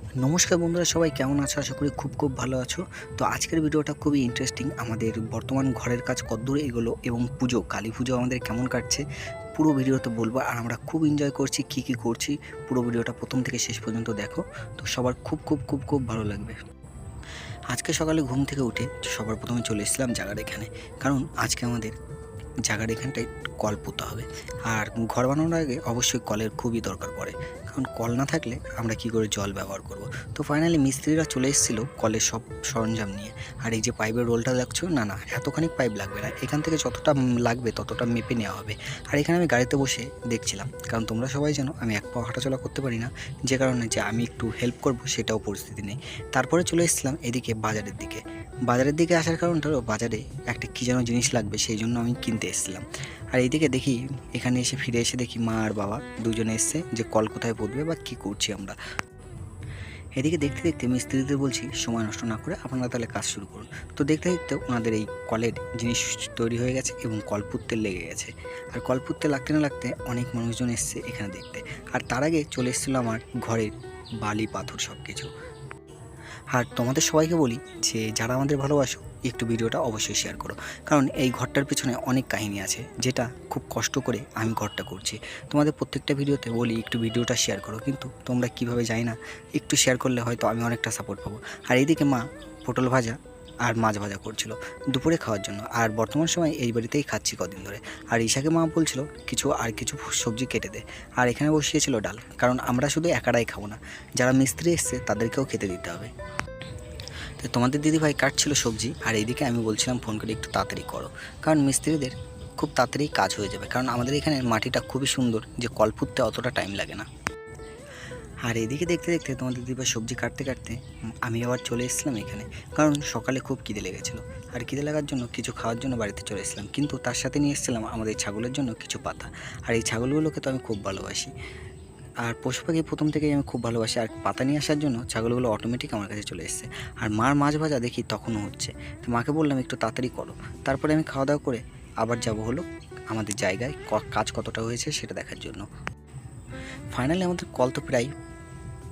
নমস্কার বন্ধুরা, সবাই কেমন আছো? আশা করি খুব খুব ভালো আছো। তো আজকের ভিডিওটা খুবই ইন্টারেস্টিং আমাদের বর্তমান ঘরের কাজ কদ্দূর এগোলো এবং পুজো, কালী পুজো আমাদের কেমন কাটছে, পুরো ভিডিওতে বলব। আর আমরা খুব এনজয় করছি, কি কি করছি, পুরো ভিডিওটা প্রথম থেকে শেষ পর্যন্ত দেখো। তো সবার খুব খুব খুব খুব ভালো লাগবে। আজকে সকালে ঘুম থেকে উঠে সবার প্রথমে চলে এসেছিলাম জায়গার এখানে। কারণ আজকে আমাদের জায়গার এখানটায় কল পুঁতে হবে। আর ঘর বানানোর আগে অবশ্যই কলের খুবই দরকার পড়ে। কারণ কল না থাকলে আমরা কি করে জল ব্যবহার করব? তো ফাইনালি মিস্ত্রিরা চলে এসেছিল কলের সব সরঞ্জাম নিয়ে। আর এই যে পাইপের রোলটা দেখছ? না না, এতখানি পাইপ লাগবে না। এখান থেকে যতটা লাগবে ততটা মেপে নেওয়া হবে। আর এখানে আমি গাড়িতে বসে দেখছিলাম। কারণ তোমরা সবাই জানো, আমি এক পা হাঁটাচলা করতে পারি না। যে কারণে যে আমি একটু হেল্প করব সেটাও পরিস্থিতি নেই। তারপরে চলে এসেছিলাম এদিকে বাজারের দিকে। বাজারের দিকে আসার কারণটা হলো বাজারে একটা কী যেন জিনিস লাগবে সেই জন্য আমি কিনতে এসেছিলাম। আর এইদিকে দেখি এখানে এসে ফিরে এসে দেখি মা আর বাবা দুজনে এসছে যে কল কোথায় পড়বে বা কী করছি আমরা। এদিকে দেখতে দেখতে মিস্ত্রিদের বলছি, সময় নষ্ট না করে আপনারা তাহলে কাজ শুরু করুন। তো দেখতে দেখতে ওনাদের এই কলের জিনিস তৈরি হয়ে গেছে এবং কল পুঁততে লেগে গেছে। আর কল পুঁততে লাগতে না লাগতে অনেক মানুষজন এসছে এখানে দেখতে। আর তার আগে চলে এসেছিল আমার ঘরের বালি পাথর সব কিছু আর তোমাদের সবাইকে বলি যে যারা আমাদের ভালোবাসো, একটু ভিডিওটা অবশ্যই শেয়ার করো। কারণ এই ঘরটার পিছনে অনেক কাহিনী আছে, যেটা খুব কষ্ট করে আমি ঘরটা করছি। তোমাদের প্রত্যেকটা ভিডিওতে বলি, একটু ভিডিওটা শেয়ার করো, কিন্তু তোমরা কীভাবে যাই না, একটু শেয়ার করলে হয়তো আমি অনেকটা সাপোর্ট পাবো। আর এইদিকে মা পটল ভাজা আর মাছ ভাজা করছিল দুপুরে খাওয়ার জন্য। আর বর্তমান সময় এই বাড়িতেই খাচ্ছি কদিন ধরে। আর ঈশাকে মা বলছিল, কিছু, আর কিছু সবজি কেটে দে। আর এখানে বসিয়েছিল ডাল, কারণ আমরা শুধু একারাই খাব না। যারা মিস্ত্রি এসছে, তাদেরকেও খেতে দিতে হবে। তো তোমাদের দিদিভাই কাটছিল সবজি, আর এইদিকে আমি বলছিলাম, ফোন করে একটু তাড়াতাড়ি করো। কারণ মিস্ত্রিদের খুব তাড়াতাড়ি কাজ হয়ে যাবে, কারণ আমাদের এখানে মাটিটা খুবই সুন্দর, যে কল পুঁততে অতটা টাইম লাগে না। আর এদিকে দেখতে দেখতে তোমাদের দিদিভাই সবজি কাটতে কাটতে আমি আবার চলে এসেছিলাম এখানে। কারণ সকালে খুব খিদে লেগেছিলো। আর খিদে লাগার জন্য কিছু খাওয়ার জন্য বাড়িতে চলে এসেছিলাম। কিন্তু তার সাথে নিয়ে এসেছিলাম আমাদের ছাগলের জন্য কিছু পাতা। আর এই ছাগলগুলোকে তো আমি খুব ভালোবাসি। আর পশু পাখি প্রথম থেকেই আমি খুব ভালোবাসি। আর পাতা নিয়ে আসার জন্য ছাগলগুলো অটোমেটিক আমার কাছে চলে এসেছে। আর মার মাছ ভাজা দেখি তখনও হচ্ছে। তো মাকে বললাম, একটু তাড়াতাড়ি করো। তারপরে আমি খাওয়া দাওয়া করে আবার যাব হলো আমাদের জায়গায়। কাজ কতটা হয়েছে সেটা দেখার জন্য। ফাইনালি আমাদের কল তো প্রায়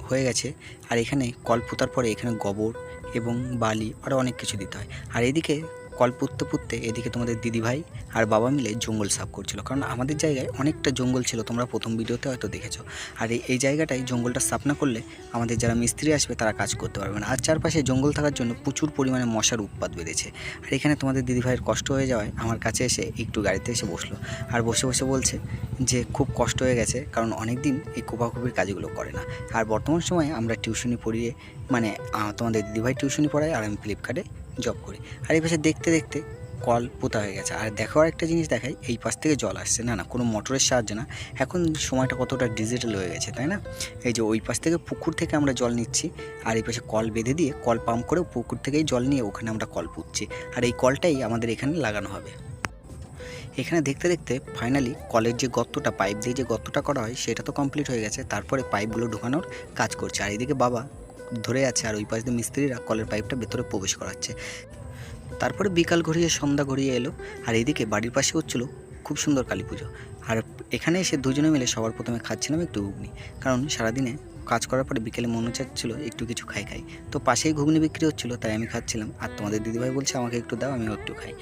হয়ে গেছে। আর এখানে কল পোতার পরে এখানে গোবর এবং বালি আরও অনেক কিছু দিতে হয়। আর এদিকে কল পুঁততে পুঁততে এদিকে তোমাদের দিদিভাই আর বাবা মিলে জঙ্গল সাফ করছিল। কারণ আমাদের জায়গায় অনেকটা জঙ্গল ছিল, তোমরা প্রথম ভিডিওতে হয়তো দেখেছ। আর এই- জায়গাটায় জঙ্গলটা সাফ না করলে আমাদের যারা মিস্ত্রি আসবে তারা কাজ করতে পারবে না। আর চারপাশে জঙ্গল থাকার জন্য প্রচুর পরিমাণে মশার উৎপাত বেড়েছে। আর এখানে তোমাদের দিদিভাইয়ের কষ্ট হয়ে যাওয়ায় আমার কাছে এসে একটু গাড়িতে এসে বসল। আর বসে বসে বলছে যে খুব কষ্ট হয়ে গেছে, কারণ অনেক দিন এই কোপাকুপির কাজগুলো করে না। আর বর্তমান সময়ে আমরা টিউশনি পড়িয়ে মানে তোমাদের দিদিভাই টিউশনি পড়ায় আর আমি ফ্লিপকার্টে জব করি। আর এই পাশে দেখতে দেখতে কল পোতা হয়ে গেছে। আর দেখো একটা জিনিস দেখাই, এই পাশ থেকে জল আসছে। না না, কোনো মোটরের সাহায্যে না। এখন সময়টা কতটা ডিজিটাল হয়ে গেছে, তাই না? এই যে ওই পাশ থেকে পুকুর থেকে আমরা জল নিচ্ছি, আর এই পাশে কল বেঁধে দিয়ে, কল পাম্প করে পুকুর থেকেই জল নিয়ে ওখানে আমরা কল পুঁতছি। আর এই কলটাই আমাদের এখানে লাগানো হবে। এখানে দেখতে দেখতে ফাইনালি কলের যে গর্তটা পাইপ দিয়ে যে গর্তটা করা হয়, সেটা তো কমপ্লিট হয়ে গেছে। তারপরে পাইপগুলো ঢোকানোর কাজ করছে। আর এদিকে বাবা ধরে আছে আর ওই পাশ দিয়ে মিস্ত্রিরা কলের পাইপটা ভেতরে প্রবেশ করাচ্ছে। তারপরে বিকাল ঘুরিয়ে সন্ধ্যা ঘুরিয়ে এলো আর এদিকে বাড়ির পাশে হচ্ছিল খুব সুন্দর কালী পুজো। আর এখানে এসে দুজনে মিলে সবার প্রথমে খাচ্ছিলাম একটু ঘুগনি। কারণ সারাদিনে কাজ করার পরে বিকেলে মনে চাচ্ছিল একটু কিছু খাই খাই। তো পাশেই ঘুগনি বিক্রি হচ্ছিল, তাই আমি খাচ্ছিলাম। আর তোমাদের দিদিভাই বলছে, আমাকে একটু দাও, আমিও একটু খাই।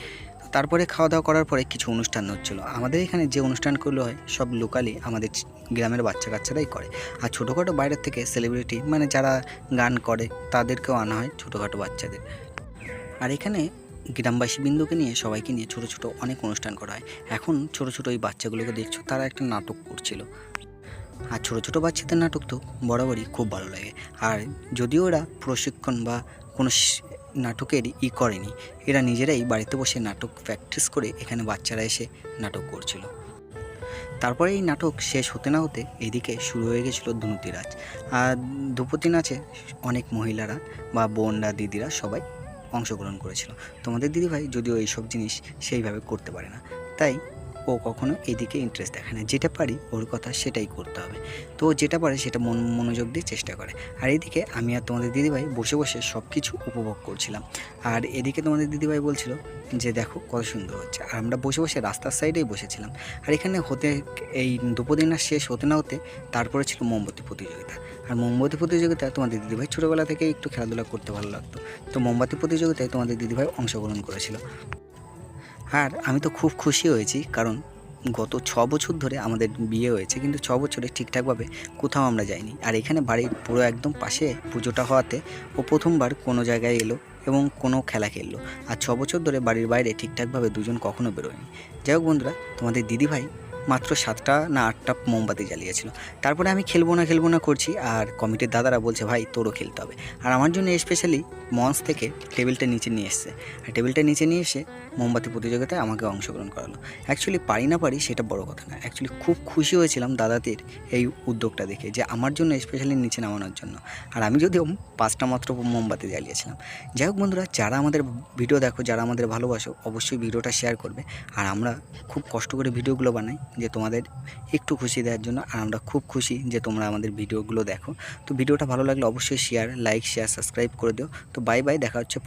তারপরে খাওয়া দাওয়া করার পরে কিছু অনুষ্ঠান হচ্ছিল। আমাদের এখানে যে অনুষ্ঠানগুলো হয়, সব লোকালি আমাদের গ্রামের বাচ্চা কাচ্চারাই করে। আর ছোটোখাটো বাইরের থেকে সেলিব্রিটি মানে যারা গান করে, তাদেরকেও আনা হয় ছোটোখাটো বাচ্চাদের। আর এখানে গ্রামবাসী বিন্দুকে নিয়ে, সবাইকে নিয়ে ছোটো ছোটো অনেক অনুষ্ঠান করা হয়। এখন ছোটো ছোটো ওই বাচ্চাগুলোকে দেখছ, তারা একটা নাটক করছিল। আর ছোটো ছোটো বাচ্চাদের নাটক তো বরাবরই খুব ভালো লাগে। আর যদিও ওরা প্রশিক্ষণ বা কোনো নাটকের ই করেনি। এরা নিজেরাই বাড়িতে বসে নাটক প্র্যাকটিস করে এখানে বাচ্চারা এসে নাটক করছিল। তারপরে এই নাটক শেষ হতে না হতে এদিকে শুরু হয়ে গেছিল ধুনুতিরাজ আর ধুপতি নাচে অনেক মহিলারা বা বোনরা, দিদিরা সবাই অংশগ্রহণ করেছিল। তোমাদের দিদিভাই যদিও এইসব জিনিস সেইভাবে করতে পারে না। তাই ও কখনো এদিকে ইন্টারেস্ট দেখায় না। যেটা পারি ওর কথা সেটাই করতে হবে। তো যেটা পারে সেটা মন, মনোযোগ দিয়ে চেষ্টা করে। আর এদিকে আমি আর তোমাদের দিদিভাই বসে বসে সব কিছু উপভোগ করছিলাম। আর এদিকে তোমাদের দিদিভাই বলছিল যে, দেখো কত সুন্দর হচ্ছে। আর আমরা বসে বসে রাস্তার সাইডেই বসেছিলাম। আর এখানে হতে, এই দুপদিনার শেষ হতে না হতে তারপরে ছিল মোমবাতি প্রতিযোগিতা। আর মোমবাতি প্রতিযোগিতা তোমাদের দিদিভাই ছোটোবেলা থেকে একটু খেলাধুলা করতে ভালো লাগতো। তো মোমবাতি প্রতিযোগিতায় তোমাদের দিদিভাই অংশগ্রহণ করেছিল। আর আমি তো খুব খুশি হয়েছি, কারণ গত ছ বছর ধরে আমাদের বিয়ে হয়েছে, কিন্তু ছ বছরে ঠিকঠাকভাবে কোথাও আমরা যাইনি। আর এখানে বাড়ির পুরো একদম পাশে পুজোটা হওয়াতে ও প্রথমবার কোনো জায়গায় এলো এবং কোনো খেলা খেললো। আর ছ বছর ধরে বাড়ির বাইরে ঠিকঠাকভাবে দুজন কখনো বেরোয়নি। যাই হোক বন্ধুরা, তোমাদের দিদিভাই মাত্র সাতটা না আটটা মোমবাতি জ্বালিয়েছিল। তারপরে আমি খেলব না খেলব না করছি আর কমিটির দাদারা বলছে, ভাই, তোরও খেলতে হবে। আর আমার জন্য স্পেশালি মঞ্চ থেকে টেবিলটা নিচে নিয়ে এসছে। আর টেবিলটা নিচে নিয়ে এসে মোমবাতি প্রতিযোগিতায় আমাকে অংশগ্রহণ করালো। অ্যাকচুয়ালি পারি না পারি সেটা বড় কথা না। অ্যাকচুয়ালি খুব খুশি হয়েছিলাম দাদাদের এই উদ্যোগটা দেখে যে আমার জন্য স্পেশালি নিচে নামানোর জন্য। আর আমি যদিও পাঁচটা মাত্র মোমবাতি জ্বালিয়েছিলাম। যাই হোক বন্ধুরা, যারা আমাদের ভিডিও দেখো, যারা আমাদের ভালোবাসো, অবশ্যই ভিডিওটা শেয়ার করবে। আর আমরা খুব কষ্ট করে ভিডিওগুলো বানাই। যে তোমাদের একটু খুশি দেওয়ার জন্য আর আমরা খুব খুশি যে তোমরা আমাদের ভিডিওগুলো দেখো। তো ভিডিওটা ভালো লাগলে অবশ্যই শেয়ার লাইক শেয়ার সাবস্ক্রাইব করে দিও। তো বাই বাই দেখা হচ্ছে